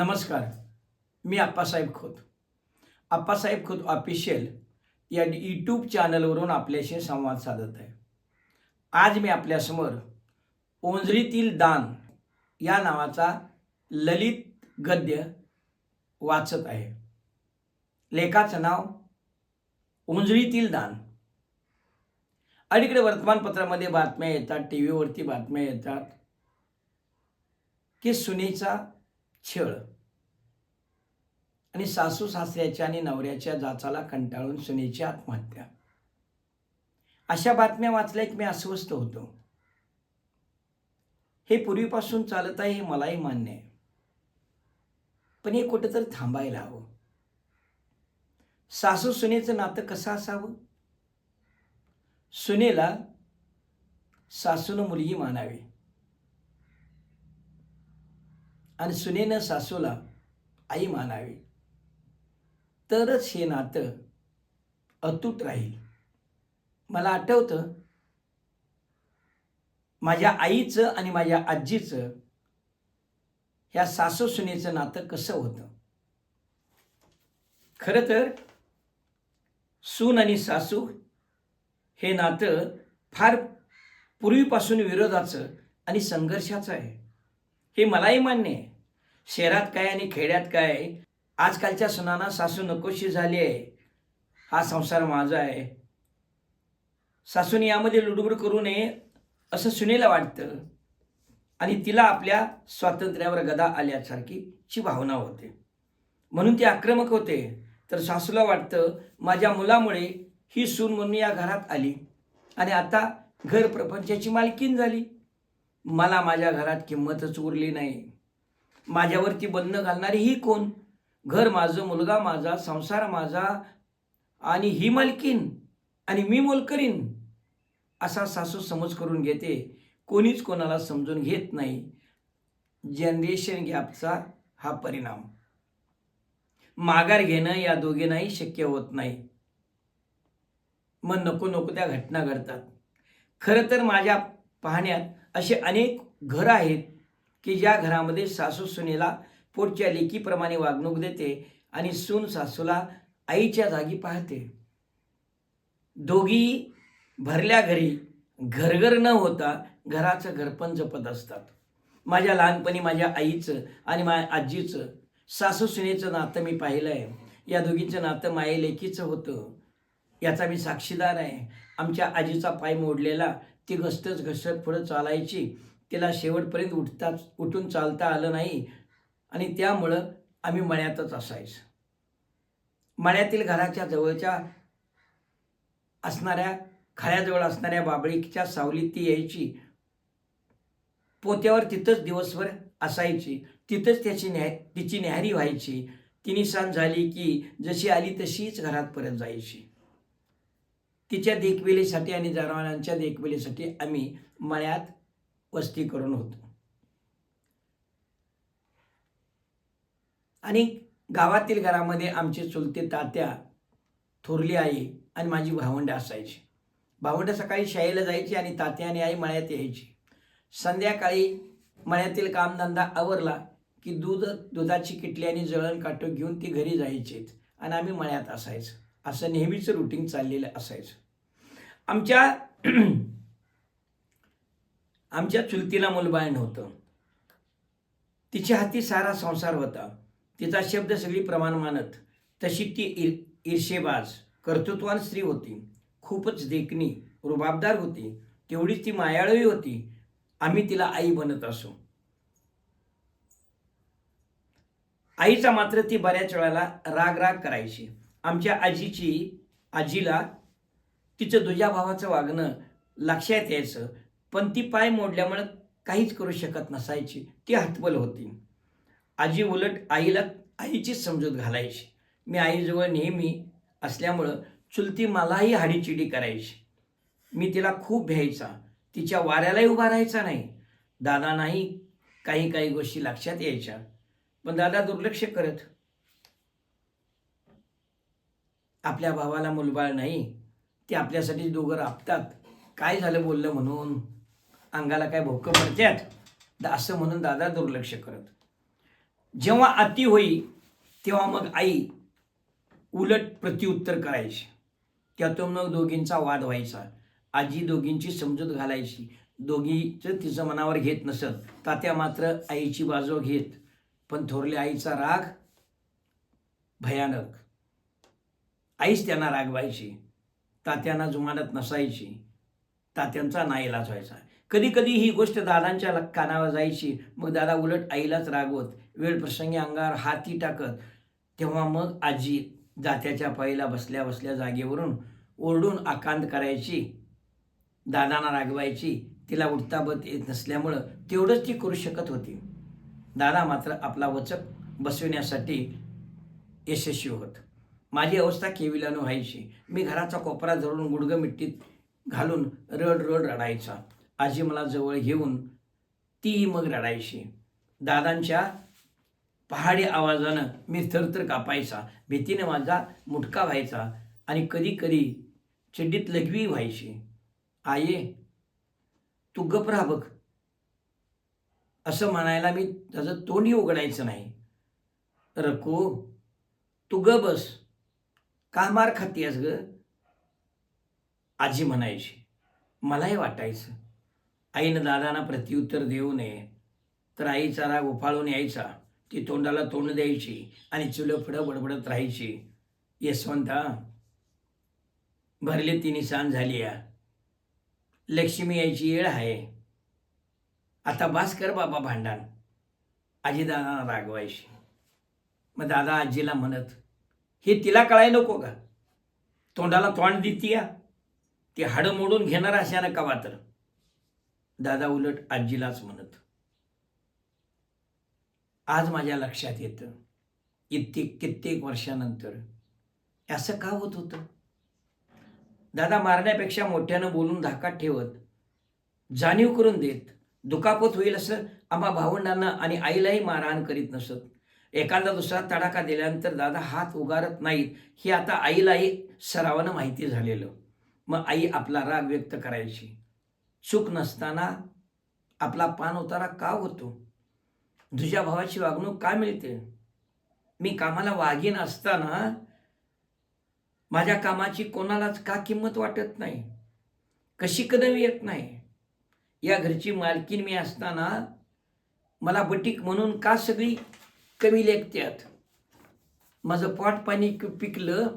नमस्कार. मी आप्पासाहेब खोत. आप्पासाहेब खोत ऑफिशियल या यूट्यूब चॅनलवरून आपल्याशी संवाद साधत आहे. आज मी आपल्यासमोर ओंजरीतील दान या नावाचा ललित गद्य वाचत आहे. लेखाचं नाव ओंजरीतील दान. अलीकडे वर्तमानपत्रामध्ये बातम्या येतात टी व्हीवरती बातम्या येतात की सुनेचा छळ. आणि सासू सासऱ्याच्या आणि नवऱ्याच्या जाचाला कंटाळून सुनेची आत्महत्या. अशा बातम्या वाचल्या की मी अस्वस्थ होतो. हे पूर्वीपासून चालत आहे हे मलाही मान्य आहे. पण हे कुठंतरी थांबायला हवं. सासू सुनेचं नातं कसं असावं? सुनेला सासूनं मुलगी मानावी. आणि सुनेनं सासूला आई मानावी. तरच हे नातं अतूट राहील. मला आठवतं माझ्या आईचं आणि माझ्या आजीचं ह्या सासू सुनेचं नातं कसं होतं? खरं तर सून आणि सासू हे नातं फार पूर्वीपासून विरोधाचं आणि संघर्षाचं आहे. हे मलाही मान्य आहे. शहरात काय आणि खेड्यात काय आजकालच्या सणांना सासू नकोशी झाली आहे. हा संसार माझा आहे. सासूने यामध्ये लुडबुड करू नये असं सुनेला वाटतं. आणि तिला आपल्या स्वातंत्र्यावर गदा आल्यासारखी ची भावना होते. म्हणून ती आक्रमक होते. तर सासूला वाटतं माझ्या मुलामुळे ही सून म्हणून या घरात आली. आणि आता घर प्रपंचाची मालकीन झाली. मला माझ्या घरात किंमतच उरली नाही. माझ्यावरती बंधनं घालणारी ही कोण? घर माझं मुलगा माझा संसार माझा आणि ही मालकीन आणि मी मोलकरीन असा सासू समज करून घेते. कोणीच कोणाला समजून घेत नाही. जनरेशन गॅपचा हा परिणाम. माघार घेणं या दोघींनाही शक्य होत नाही. मग नको नको त्या घटना घडतात. खरं तर माझ्या पाहण्यात असे अनेक घर आहेत की ज्या घरामध्ये सासू सुनेला पोटच्या लेकीप्रमाणे वागणूक देते आणि सून सासूला आईच्या जागी पाहते. दोघी भरल्या घरी घरघर न होता घराचं घरपण जपत असतात. माझ्या लहानपणी माझ्या आईचं आणि माझ्या आजीचं सासू सुनेचं नातं मी पाहिलं आहे या दोघींचं नातं माये लेकीचं होतं. याचा मी साक्षीदार आहे. आमच्या आजीचा पाय मोडलेला ती घसतच घसत पुढं चालायची. तिला शेवटपर्यंत उठताच उठून चालता आलं नाही. आणि त्यामुळं आम्ही मळ्यातच असायचं. मळ्यातील घराच्या जवळच्या असणाऱ्या खळ्याजवळ असणाऱ्या बाबळीच्या सावलीत ती यायची. पोत्यावर तिथंच दिवसभर असायची. तिथंच त्याची न्या तिची न्याहारी व्हायची. तिने सांज झाली की जशी आली तशीच घरात परत जायची. तिच्या देखभालीसाठी आणि जनावरांच्या देखभालीसाठी आम्ही मळ्यात वस्ती करून होतो. आणि गावातील घरामध्ये आमचे चुलते तात्या थोरली आई आणि माझी भावंडं असायची. भावंडं सकाळी शाळेला जायची आणि तात्या आणि आई मळ्यात यायची. संध्याकाळी मळ्यातील कामधंदा आवरला की दूध दुधाची किटली आणि जळण काटो घेऊन ती घरी जायचीत आणि आम्ही मळ्यात असायचं. असं नेहमीचं रुटीन चाललेलं असायचं. आमच्या आमच्या चुलतीला मुलबाळ नव्हतं. तिच्या हाती सारा संसार होता. तिचा शब्द सगळी प्रमाण मानत तशी ती ईर ईर्षेबाज कर्तृत्वान स्त्री होती. खूपच देखणी रुबाबदार होती. तेवढीच ती मायाळूही होती. आम्ही तिला आई बनत असो. आईचा मात्र ती बऱ्याच वेळाला राग राग करायची. आमच्या आजीची आजीला तिचं दुजा भावाचं वागणं लक्षात यायचं. पण ती पाय मोडल्यामुळं काहीच करू शकत नसायची. ती हतबल होती. आजी उलट आईला आईचीच समजूत घालायची. मी आईजवळ नेहमी असल्यामुळं चुलती मलाही हाडीचिडी करायची. मी तिला खूप भ्यायचा तिच्या वाऱ्यालाही उभा राहायचा नाही. दादा नाही काही काही गोष्टी लक्षात यायच्या. पण दादा दुर्लक्ष करत आपल्या भावाला मुलबाळ नाही. ते आपल्यासाठी दोघं राबतात. काय झालं बोललं म्हणून? अंगाला काय भोकं पडत्यात? असं म्हणून दादा दुर्लक्ष करत. जेव्हा अति होई तेव्हा मग आई उलट प्रत्युत्तर करायची. त्यातून मग दोघींचा वाद व्हायचा. आजी दोघींची समजूत घालायची. दोघीचं तिचं मनावर घेत नसत. तात्या मात्र आईची बाजू घेत. पण थोरल्या आईचा राग भयानक. आईच त्यांना रागवायची. तात्यांना जुमानत नसायची. तात्यांचा नाईलाज व्हायचा. कधी कधी ही गोष्ट दादांच्या कानावर जायची. मग दादा उलट आईलाच रागवत वेळ प्रसंगी अंगावर हाती टाकत. तेव्हा मग आजी जात्याच्या पायीला बसल्या बसल्या जागेवरून ओरडून आकांत करायची. दादांना रागवायची. तिला उठताबत येत नसल्यामुळं तेवढंच ती करू शकत होती. दादा मात्र आपला वचक बसविण्यासाठी यशस्वी होत. माझी अवस्था केविलानं व्हायची. मी घराचा कोपरा धरून गुडगं मिट्टीत घालून रड रड रडायचा. आजी मला जवळ घेऊन ती मग रडायची. दादांच्या पहाडी आवाजानं मी थरथर कापायचा भीतीने माझा मुटका व्हायचा आणि कधी कधी चिड्डीत लघवी व्हायची. आये तू गप राहा बघ. असं म्हणायला मी त्याचं तोंडही उघडायचं नाही. रको तू ग बस. का मार खातीयस ग? आजी म्हणायची. मलाही वाटायचं. आईनं दादांना प्रत्युत्तर देऊ नये. तर आईचा राग उफाळून यायचा. ती तोंडाला तोंड द्यायची आणि चुलं फुडं बडबडत राहायची. यशवंता भरले तिने सांज झाली या. लक्ष्मी यायची येळ आहे. आता बास कर बाबा भांडण. आजी दादांना रागवायची. मग दादा आजीला म्हणत हे तिला कळाय नको का? तोंडाला तोंड देतीया ती हाडं मोडून घेणार अशानं का तर. दादा उलट आजीलाच म्हणत. आज माझ्या लक्षात येतं. इतके कित्येक वर्षानंतर असं का होत होतं? दादा मारण्यापेक्षा मोठ्यानं बोलून धाकात ठेवत जाणीव करून देत दुखापत होईल असं आम्हा भावंडांना आणि आईलाही मारहाण करीत नसत. एखादा दुसरा तडाखा दिल्यानंतर दादा हात उगारत नाहीत हे आता आईलाही सरावानं माहिती झालेलं. मग आई आपला राग व्यक्त करायची. चूक नसताना आपला पान उतारा का होतो? तुझ्या भावाची वागणूक का मिळते? मी कामाला वागीन असताना माझ्या कामाची कोणालाच का किंमत वाटत नाही? कशी कदम येत नाही? या घरची मालकीन मी असताना मला बटीक म्हणून का सगळी कमी लेखत्यात? माझं पोट पाणी पिकलं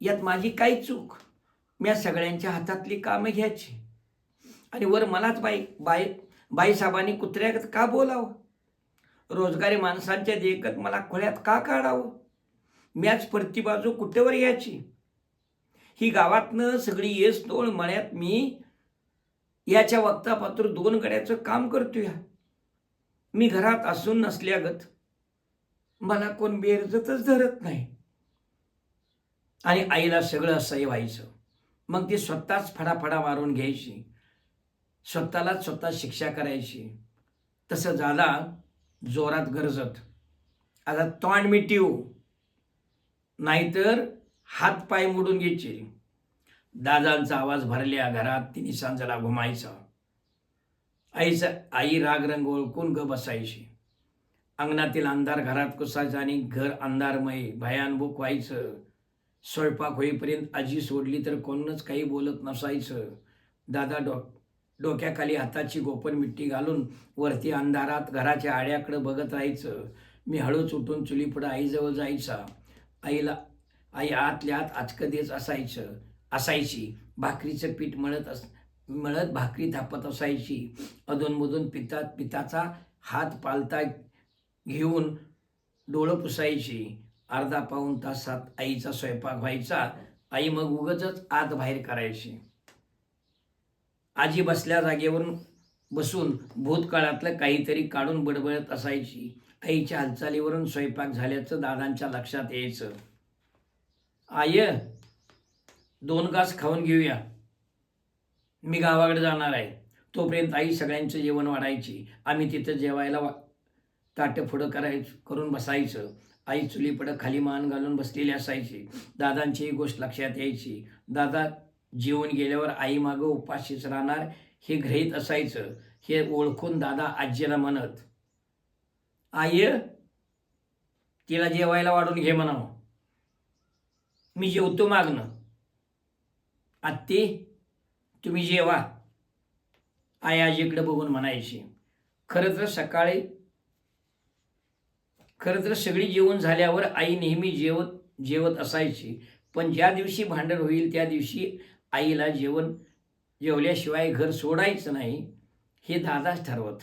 यात माझी काय चूक? मी सगळ्यांच्या हातातली कामं घ्यायची. आणि वर मलाच बाई बाई बाईसाहेबांनी कुत्र्यागत का बोलावं? रोजगारी माणसांच्या देखत मला खोळ्यात का काढावं? म्याच परती बाजू कुठेवर यायची? ही गावातनं सगळी येस तोळ मळ्यात मी याच्या वक्तापात्र दोन गड्याचं काम करतोय. मी घरात असून नसल्यागत मला कोण बेरजतच धरत नाही. आणि आईला सगळं असंही व्हायचं. मग ती स्वतःच फडाफडा मारून घ्यायची. स्वतःलाच स्वतः शिक्षा करायची. तसं झाला जोरात गरजत. आता तोंड मिटीव नाहीतर हात पाय मोडून घ्यायचे दादांचा आवाज भरल्या घरात तिने सांजाला घुमायचा. आईचा आई राग रंग ओळखून ग बसायची. अंगणातील अंधार घरात कुसायचा आणि घर अंधारमय भयानभूक व्हायचं. स्वयंपाक होईपर्यंत आजी सोडली तर कोणच काही बोलत नसायचं. दादा डॉ डोक्याखाली हाताची गोपन मिट्टी घालून वरती अंधारात घराच्या आड्याकडं बघत राहायचं. मी हळूच उठून चुलीपुढं आईजवळ जायचा. आईला आई आतल्या आत आचकदेच असायचं असायची. भाकरीचं पीठ मळत अस मळत भाकरी थापत असायची. अधूनमधून पिता पिताचा हात पालता घेऊन डोळं पुसायची. अर्धा पाऊण तासात आईचा स्वयंपाक व्हायचा. आई मग उगच आत बाहेर करायची. आजी बसल्या जागेवरून बसून भूतकाळातलं काहीतरी काढून बडबडत असायची. आईच्या हालचालीवरून स्वयंपाक झाल्याचं दादांच्या लक्षात यायचं. आय दोन घास खाऊन घेऊया. मी गावाकडे जाणार आहे. तोपर्यंत आई सगळ्यांचं जेवण वाढायची. आम्ही तिथं जेवायला वा ताटं फुडं करायचं करून बसायचं. आई चुलीपडं खाली मान घालून बसलेली असायची. दादांचीही गोष्ट लक्षात यायची. दादा जेवण गेल्यावर आई मागं उपाशीच राहणार हे ग्रहित असायचं. हे ओळखून दादा आजीला म्हणत आय तिला जेवायला वाढून घे म्हणावं. मी जेवतो मागणं आत्ती तुम्ही जेवा. आई आजीकडे बघून म्हणायची खरं तर सकाळी खरं तर सगळी जेवण झाल्यावर आई नेहमी जेवत जेवत असायची. पण ज्या दिवशी भांडण होईल त्या दिवशी आईला जेवण जेवल्याशिवाय घर सोडायचं नाही हे दादाच ठरवत.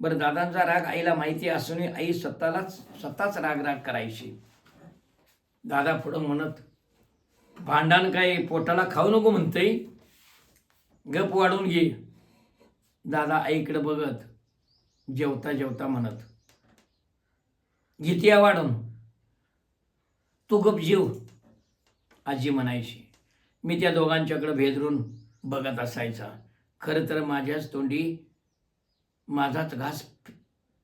बरं दादांचा राग आईला माहिती असूनही आई स्वतःलाच स्वतःच राग राग करायची. दादा पुढं म्हणत भांडण काय पोटाला खाऊ नको म्हणतंय? गप वाढून घे. दादा आईकडे बघत जेवता जेवता म्हणत घेते वाढून. तू गप जेव आजी म्हणायची. मी त्या दोघांच्याकडे भेदरून बघत असायचा. खरं तर माझ्याच तोंडी माझाच घास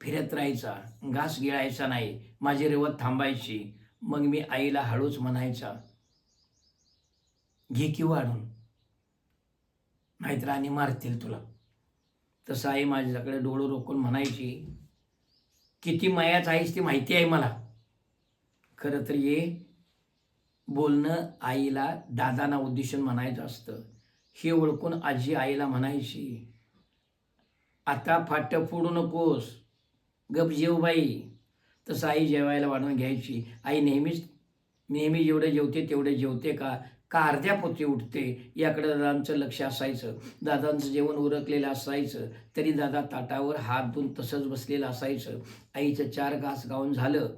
फिरत राहायचा. घास गिळायचा नाही. माझी रेवत थांबायची. मग मी आईला हळूच म्हणायचा घे की वाढून नाहीतर आणि मारतील तुला. तसं आई माझ्याकडे डोळं रोखून म्हणायची किती मायाच आहेस ती माहिती आहे मला. खरं तर ये बोलणं आईला दादांना उद्देशून म्हणायचं असतं. हे ओळखून आजी आईला म्हणायची आता फाटं फोडू नकोस. गप जेव बाई. तसं आई जेवायला वाढून घ्यायची. आई नेहमीच नेहमी जेवढे जेवते तेवढे जेवते का? का अर्ध्या पोती उठते? याकडे दादांचं लक्ष असायचं. दादांचं जेवण उरकलेलं असायचं. तरी दादा ताटावर हात धुवून तसंच बसलेलं असायचं. आईचं चार घास गाऊन झालं.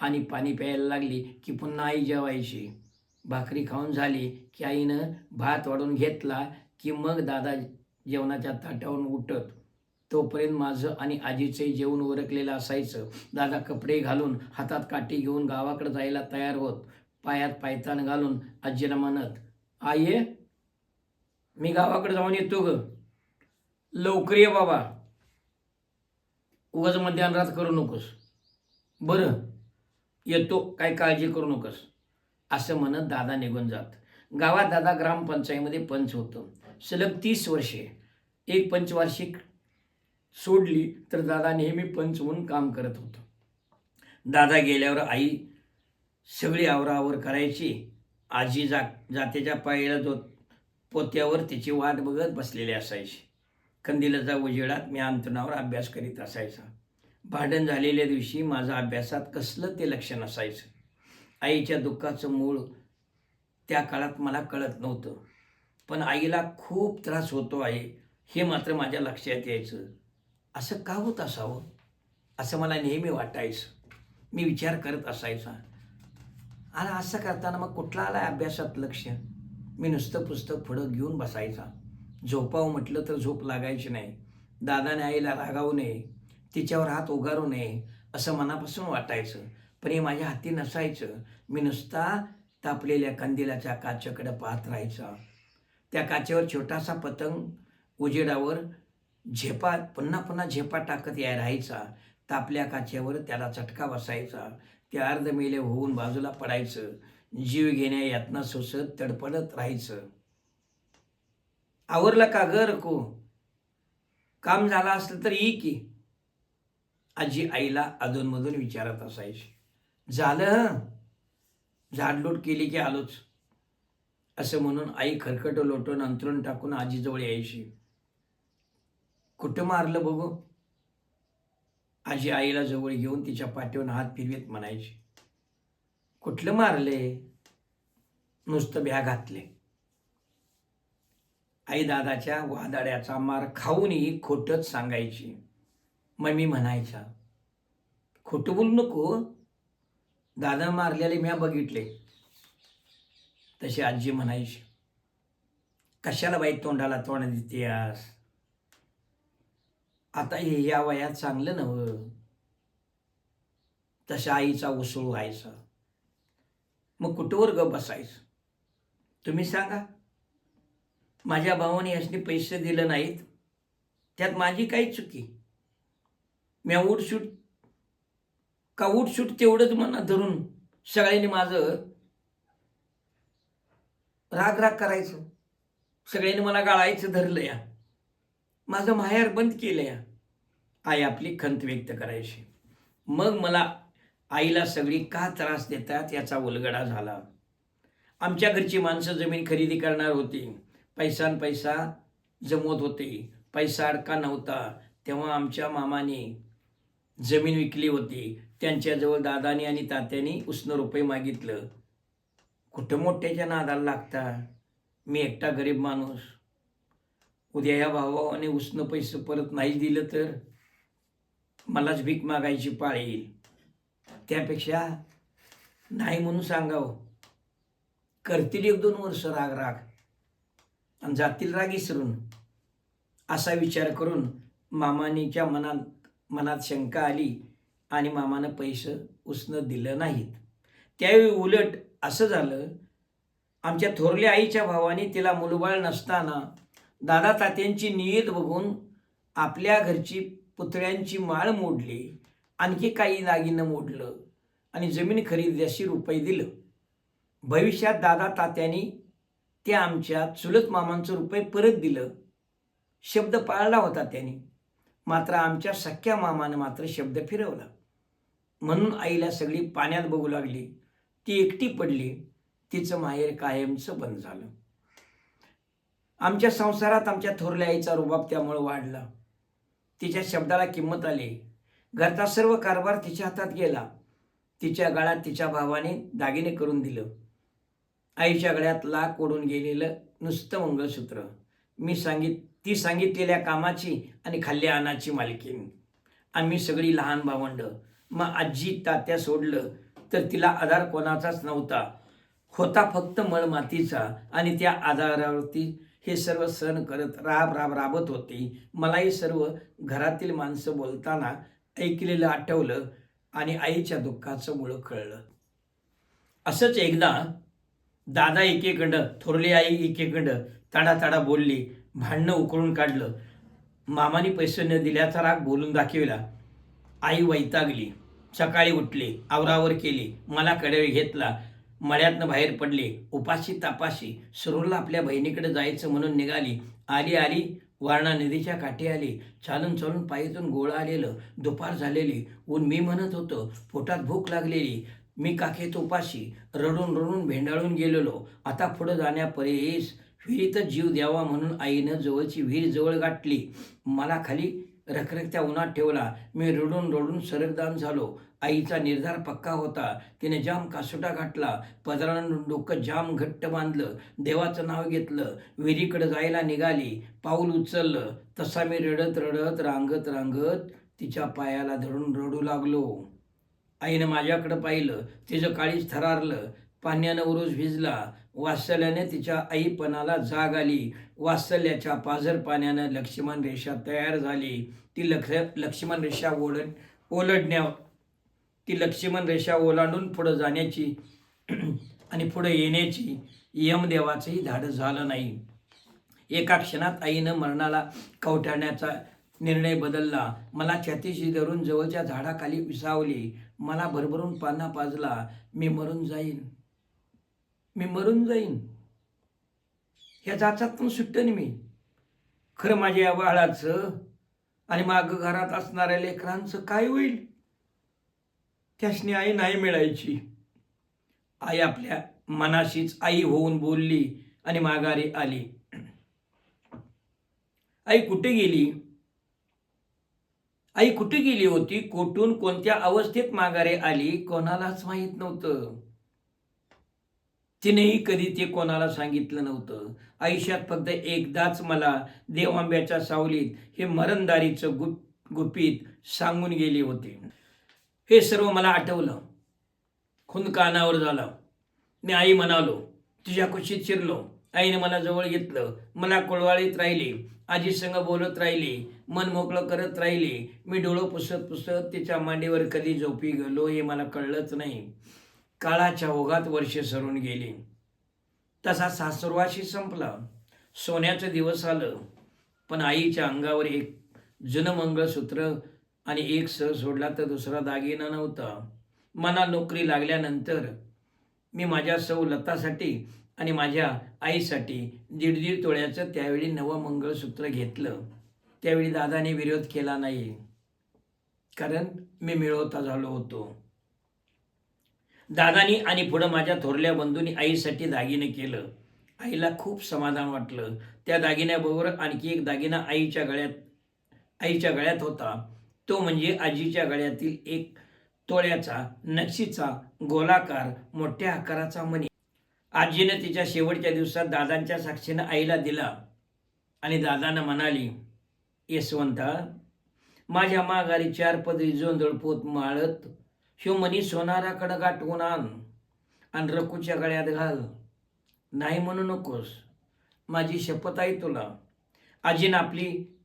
आणि पाणी प्यायला लागली की पुन्हा आई जेवायची. भाकरी खाऊन झाली की आईनं भात वाढून घेतला की मग दादा जेवणाच्या ताटावरून उठत. तोपर्यंत माझं आणि आजीचे जेवण उरकलेलं असायचं. दादा कपडे घालून हातात काठी घेऊन गावाकडे जायला तयार होत. पायात पायतान घालून आजीला म्हणत आई मी गावाकडे जाऊन येतो ग. लवकर ये बाबा. उगाच मध्यान्हरात करू नकोस. बरं. येतो काय काळजी करू नकोस. असं म्हणत दादा निघून जात. गावात दादा ग्रामपंचायतीमध्ये पंच होतं. सलग तीस वर्षे. एक पंचवार्षिक सोडली तर दादा नेहमी पंच म्हणून काम करत होतं. दादा गेल्यावर आई सगळी आवरावर करायची. आजी जा जातेच्या पायीला जो पोत्यावर तिची वाट बघत बसलेली असायची. कंदिलाचा उजेडात मी अंतणावर अभ्यास करीत असायचा. भांडण झालेल्या दिवशी माझा अभ्यासात कसलं ते लक्ष नसायचं. आईच्या दुःखाचं मूळ त्या काळात मला कळत नव्हतं. पण आईला खूप त्रास होतो आहे हे मात्र माझ्या लक्षात यायचं. असं का होत असावं? असं मला नेहमी वाटायचं. मी विचार करत असायचा. आणि असं करताना मग कुठला आला अभ्यासात लक्ष? मी नुसतं पुस्तक पुढं घेऊन बसायचा. झोपावं म्हटलं तर झोप लागायची नाही. दादाने आईला रागावू नये. तिच्यावर हात उगारू नये असं मनापासून वाटायचं. पण हे माझ्या हाती नसायचं. मी नुसता तापलेल्या कंदिलाच्या काचेकडे पाहत राहायचा. त्या काचेवर छोटासा पतंग उजेडावर झेपा पुन्हा पुन्हा झेपा टाकत याय राहायचा. तापल्या काचेवर त्याला चटका बसायचा. ते अर्ध मेले होऊन बाजूला पडायचं. जीव घेण्या यातना सोसत तडपडत राहायचं. आवरलं का ग रको काम झालं असलं तर ई की. आजी आईला अधूनमधून विचारत असायची. झालं झाडलोट केली की आलोच. असं म्हणून आई खरकट लोटून अंतरून टाकून आजीजवळ यायची. कुठं मारलं बघू? आजी आईला जवळ घेऊन तिच्या पाठीवर हात फिरवीत म्हणायची. कुठलं मारले? नुसतं ब्या घातले. आई दादाच्या वादाड्याचा मार खाऊनही खोटच सांगायची. मग मी म्हणायचा खोटं बोलू नको. दादा मारलेले म्या बघितले. तशी आजी म्हणायची कशाला बाई तोंडाला तोंड देतेस आता हे या वयात चांगलं नव्हं. तशा आईचा उसळ व्हायचा. मग कुठवर ग बसायचं? तुम्ही सांगा. माझ्या भावाने यासनी पैसे दिले नाहीत. त्यात माझी काही चुकी. मी शूट का उठसूट तेवढंच मनात धरून. सगळ्यांनी माझं राग राग करायचं. सगळ्यांनी मला गाळायचं धरलं या. माझं माहेर बंद केलं या. आई आपली खंत व्यक्त करायची. मग मला आईला सगळी का त्रास देतात याचा उलगडा झाला. आमच्या घरची माणसं जमीन खरेदी करणार होती. पैसा पैसा जमवत होते. पैसा अडका नव्हता. तेव्हा आमच्या मामाने जमीन विकली होती. त्यांच्याजवळ दादानी आणि तात्यानी उसनं रुपये मागितलं. कुठं मोठ्याच्या नादाला लागता मी एकटा गरीब माणूस. उद्या या भावाने उसनं पैसे परत नाही दिलं तर? मलाच भीक मागायची पाळ येईल. त्यापेक्षा नाही म्हणून सांगावं. करतील एक दोन वर्ष राग राग. आणि जातील राग इसरून. असा विचार करून मामानीच्या मनात मनात शंका आली आणि मामानं पैसे उसनं दिलं नाहीत. त्यावेळी उलट असं झालं आमच्या थोरल्या आईच्या भावाने तिला मुलबाळ नसताना दादा तात्यांची नियत बघून आपल्या घरची पुतळ्यांची माळ मोडली आणखी काही दागिनं मोडलं आणि जमीन खरेदीशी रुपये दिलं. भविष्यात दादा तात्यांनी ते आमच्या चुलत मामांचं रुपये परत दिलं शब्द पाळला होता त्यांनी. मात्र आमच्या सख्या मामानं मात्र शब्द फिरवला. म्हणून आईला सगळी पाण्यात बघू लागली. ती एकटी पडली. तिचं माहेर कायमचं बंद झालं. आमच्या संसारात आमच्या थोरल्या आईचा रुबाब त्यामुळं वाढला. तिच्या शब्दाला किंमत आली. घरचा सर्व कारभार तिच्या हातात गेला. तिच्या गळ्यात तिच्या भावाने दागिने करून दिलं. आईच्या गळ्यात लाख ओढून गेलेलं नुसतं मंगळसूत्र. मी सांगित ती सांगितलेल्या कामाची आणि खाल्ल्या अन्नाची मालकीन आम्ही सगळी लहान भावंड. मग आजी तात्या सोडलं तर तिला आधार कोणाचाच नव्हता. होता फक्त मळमातीचा आणि त्या आधारावरती हे सर्व सण करत राब राब राबत होती. मलाही सर्व घरातील माणसं बोलताना ऐकलेलं आठवलं आणि आईच्या दुःखाचं मुळं कळलं. असंच एकदा दादा एकेकडं थोरली आई एकेकडं ताडाताडा बोलली भांडणं उकळून काढलं. मामाने पैसे न दिल्याचा राग बोलून दाखविला. आई वैतागली. सकाळी उठली आवरावर केली मला कडे घेतला. मळ्यातनं बाहेर पडले. उपाशी तापाशी सुरूरला आपल्या बहिणीकडे जायचं म्हणून निघाली. आली आली. वारणा नदीच्या काठी आली. चालून चालून पायीतून गोळा आलेलं. दुपार झालेली. ऊन मी म्हणत होतं पोटात भूक लागलेली. मी काखेत उपाशी रडून रडून भेंडाळून गेलेलो. आता पुढं जाण्यापरेस विहिरीतच जीव द्यावा म्हणून आईनं जवळची विहीर जवळ गाठली. मला खाली रखरखत्या उन्हात ठेवला. मी रडून रडून सरगदान झालो. आईचा निर्धार पक्का होता. तिने जाम कासोटा घातला. पदरानं डोकं जाम घट्ट बांधलं. देवाचं नाव घेतलं. विहिरीकडे जायला निघाली. पाऊल उचललं. तसा मी रडत रडत रांगत रांगत तिच्या पायाला धरून रडू लागलो. आईनं माझ्याकडं पाहिलं. तिचं काळीच थरारलं. पाण्यानं उरूस भिजला. वात्सल्याने तिच्या आईपणाला जाग आली. वात्सल्याच्या पाझर पाण्यानं लक्ष्मण रेषा तयार झाली. ती लक्ष लक्ष्मण रेषा ओढ ओलडण्या ती लक्ष्मण रेषा ओलांडून पुढं जाण्याची आणि पुढे येण्याची यमदेवाचंही धाडस झालं नाही. एका क्षणात आईनं मरणाला कवटाळण्याचा निर्णय बदलला. मला छातीशी धरून जवळच्या झाडाखाली विसावली. मला भरभरून पाना पाजला. मी मरून जाईन. मी मरून जाईन. ह्या जाचातून सुट्टन मी. खरं माझ्या या बाळाचं आणि माग घरात असणाऱ्या लेकरांचं काय होईल? त्यासनी आई नाही मिळायची. आई आपल्या मनाशीच आई होऊन बोलली आणि माघारी आली. आई कुठे गेली? आई कुठे गेली होती? कोठून कोणत्या अवस्थेत माघारी आली? कोणालाच माहीत नव्हतं. तिनेही कधी ते कोणाला सांगितलं नव्हतं. आयुष्यात फक्त एकदाच मला देवांब्याच्या सावलीत हे मरणदारीचं गुप गुपित सांगून गेले होते. हे सर्व मला आठवलं. खून कानावर झालं. मी आई म्हणालो तुझ्या कुशीत शिरलो. आईने मला जवळ घेतलं. मला कोळवाळीत राहिली. आजी संग बोलत राहिली. मन मोकळं करत राहिली. मी डोळं पुसत पुसत तिच्या मांडीवर कधी झोपी गेलो हे मला कळलंच नाही. काळाच्या ओघात वर्षे सरून गेली. तसा सासुरवाशी संपला. सोन्याचं दिवस आलं. पण आईच्या अंगावर एक जुनं मंगळसूत्र आणि एक सह सोडला तर दुसरा दागिना नव्हता. मला नोकरी लागल्यानंतर मी माझ्या सौ लतासाठी आणि माझ्या आईसाठी दीड दीड तोळ्याचं त्यावेळी नवं मंगळसूत्र घेतलं. त्यावेळी दादाने विरोध केला नाही. कारण मी मिळवता झालो होतो. दादानी आणि पुढं माझ्या थोरल्या बंधूंनी आईसाठी दागिने केलं. आईला खूप समाधान वाटलं. त्या दागिन्याबरोबर आणखी एक दागिना आईच्या गळ्यात आईच्या गळ्यात होता. तो म्हणजे आजीच्या गळ्यातील एक तोळ्याचा नक्षीचा गोलाकार मोठ्या आकाराचा मणी. आजीनं तिच्या शेवटच्या दिवसात दादांच्या साक्षीनं आईला दिला. आणि दादानं म्हणाली यशवंता माझ्या माघारी चार पदरी जोंधळ पोत माळत ह्यो मनी सोनाराकडं गाठवून आण आणि रकूच्या गळ्यात घाल. नाही म्हणू नकोस. माझी शपथ आहे तुला. आजीनं आपली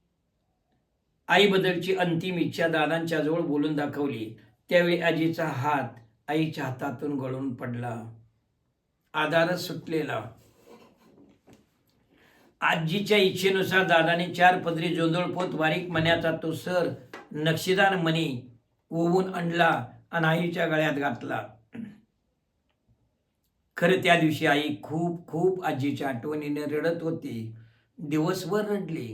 आईबद्दलची अंतिम इच्छा दादांच्या जवळ बोलून दाखवली. त्यावेळी आजीचा हात आईच्या हातातून गळून पडला. आधारच सुटलेला. आजीच्या इच्छेनुसार दादाने चार पदरी जोंधळ पोत बारीक मण्याचा तो सर नक्षीदार मणी ओवून आणला. आणि आईच्या गळ्यात घातला. खरं त्या दिवशी आई खूप खूप आजीच्या आठवणीने रडत होती. दिवसभर रडली.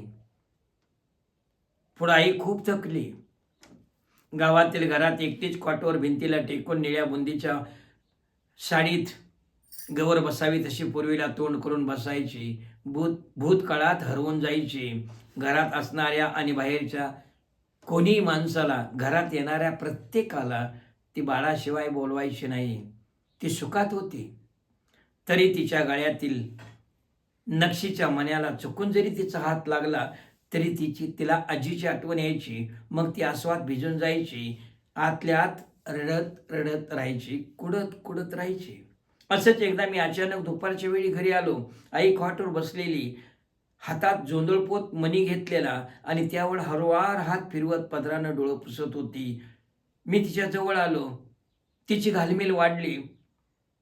पुढं आई खूप थकली. गावातील घरात एकटीच कॉटवर भिंतीला टेकून निळ्या बुंदीच्या साडीत गवर बसावी तशी पूर्वीला तोंड करून बसायची. भूत भूतकाळात हरवून जायची. घरात असणाऱ्या आणि बाहेरच्या कोणी माणसाला घरात येणाऱ्या प्रत्येकाला ती बाळाशिवाय बोलवायची नाही. ती सुखात होती. तरी तिच्या गळ्यातील नक्षीच्या मण्याला चुकून जरी तिचा हात लागला तरी तिची तिला आजीची आठवण यायची. मग ती आस्वाद भिजून जायची. आतल्या आत रडत रडत राहायची. कुडत कुडत राहायची. असंच एकदा मी अचानक दुपारच्या वेळी घरी आलो. आई खॉटवर बसलेली. हातात जोंधळपोत मणी घेतलेला आणि त्यावर हरवार हात फिरवत पदरानं डोळं पुसत होती. मी तिच्या जवळ आलो. तिची घालमेल वाढली.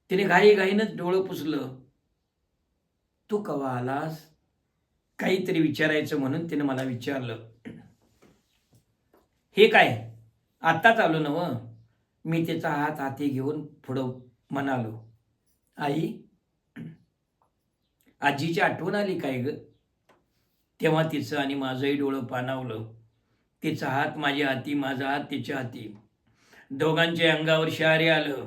तिने घाईघाईनंच डोळं पुसलं. तू कवा आलास? काहीतरी विचारायचं म्हणून तिने मला विचारलं. हे काय? आत्ताच आलो नव मी तिचा हात हाती घेऊन पुढं म्हणालो. आई आजीची आठवण आली काय ग? तेव्हा तिचं आणि माझंही डोळं पाणावलं. तिचा हात माझ्या हाती माझा हात तिच्या हाती. दोघांच्या अंगावर शहारे आलं.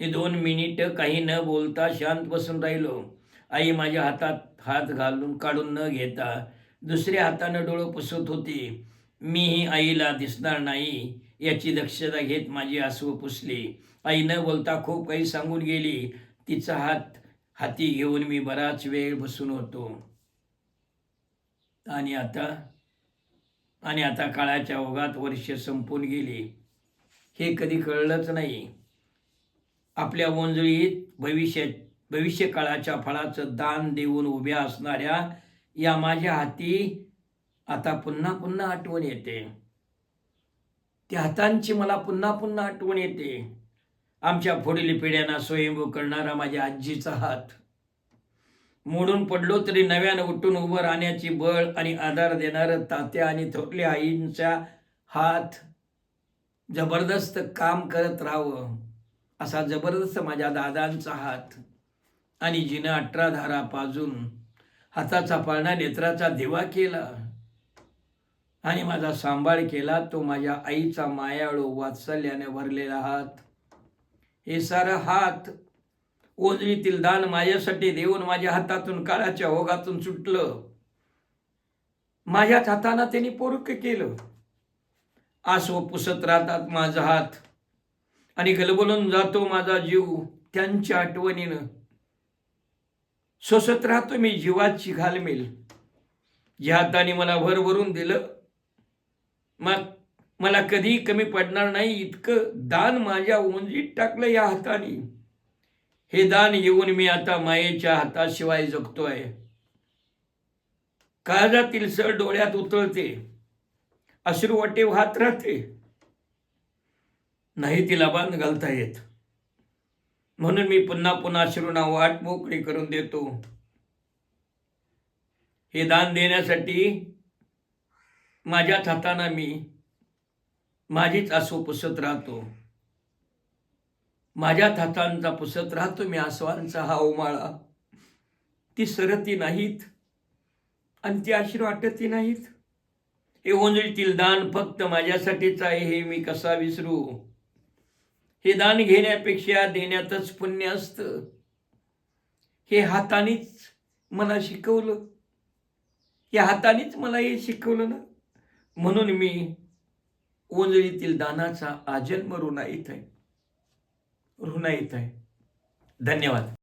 मी दोन मिनिटं काही न बोलता शांत बसून राहिलो. आई माझ्या हातात हात घालून काढून न घेता दुसऱ्या हातानं डोळं पुसत होती. मीही आईला दिसणार नाही याची दक्षता घेत माझी आसवं पुसली. आई न बोलता खूप काही सांगून गेली. तिचा हात हाती घेऊन मी बराच वेळ बसून होतो. आणि आता आणि आता काळाच्या ओघात वर्ष संपून गेली. हे कधी कळलंच नाही. आपल्या ओंजळीत भविष्य भविष्य काळाच्या फळाचं दान देऊन उभ्या असणाऱ्या या माझ्या हाती आता पुन्हा पुन्हा आठवण येते. त्या हातांची मला पुन्हा पुन्हा आठवण येते. आमच्या पुढील पिढ्यांना स्वयंभू करणारा माझ्या आजीचा हात. मोडून पडलो तरी नव्यानं उठून उभं राहण्याची बळ आणि आधार देणारं तात्या आणि थोरल्या आईंचा हात. जबरदस्त काम करत राहावं असा जबरदस्त माझ्या दादांचा हात. आणि जिनं अठरा धारा पाजून हाताचा पाळणा नेत्राचा दिवा केला आणि माझा सांभाळ केला तो माझ्या आईचा मायाळू वात्सल्याने भरलेला हात. हे सारं हात ओजळीतील दान माझ्यासाठी देऊन माझ्या हातातून काळाच्या ओघातून सुटलं. माझ्याच हातानं त्यांनी पोरक केलं. आसव पुसत राहतात माझा हात. आणि गलबलून जातो माझा जीव त्यांच्या आठवणीनं. सोसत राहतो मी जीवाची घालमेल. ज्या हाताने मला भरभरून दिलं. मग मला कधी कमी पडणार नाही इतकं दान माझ्या उंजीत टाकलं या हाताने. हे दान येऊन मी आता मायेच्या हाताशिवाय जगतोय. काळजातील सर डोळ्यात उतरते अश्रू वाटे वाहत राहते. नाही तिला बांध घालता येत. म्हणून मी पुन्हा पुन्हा अश्रूंना वाट मोकळी करून देतो. हे दान देण्यासाठी माझ्याच हाताना मी माझीच आसू पुसत राहतो. माझ्याच हातांचा पुसत राहतो मी आसवांचा हा उमाळा. ती सरती नाहीत आणि ती आशीर वाटती नाहीत. हे ओंजळीतील दान फक्त माझ्यासाठीच आहे हे मी कसा विसरू? हे दान घेण्यापेक्षा देण्यातच पुण्य असतं. हे हातानेच मला शिकवलं. या हातानेच मला हे शिकवलं ना. म्हणून मी ओंजळीतील दानाचा आजन्म ऋणाईत आहे. ऋणाईत आहे. धन्यवाद.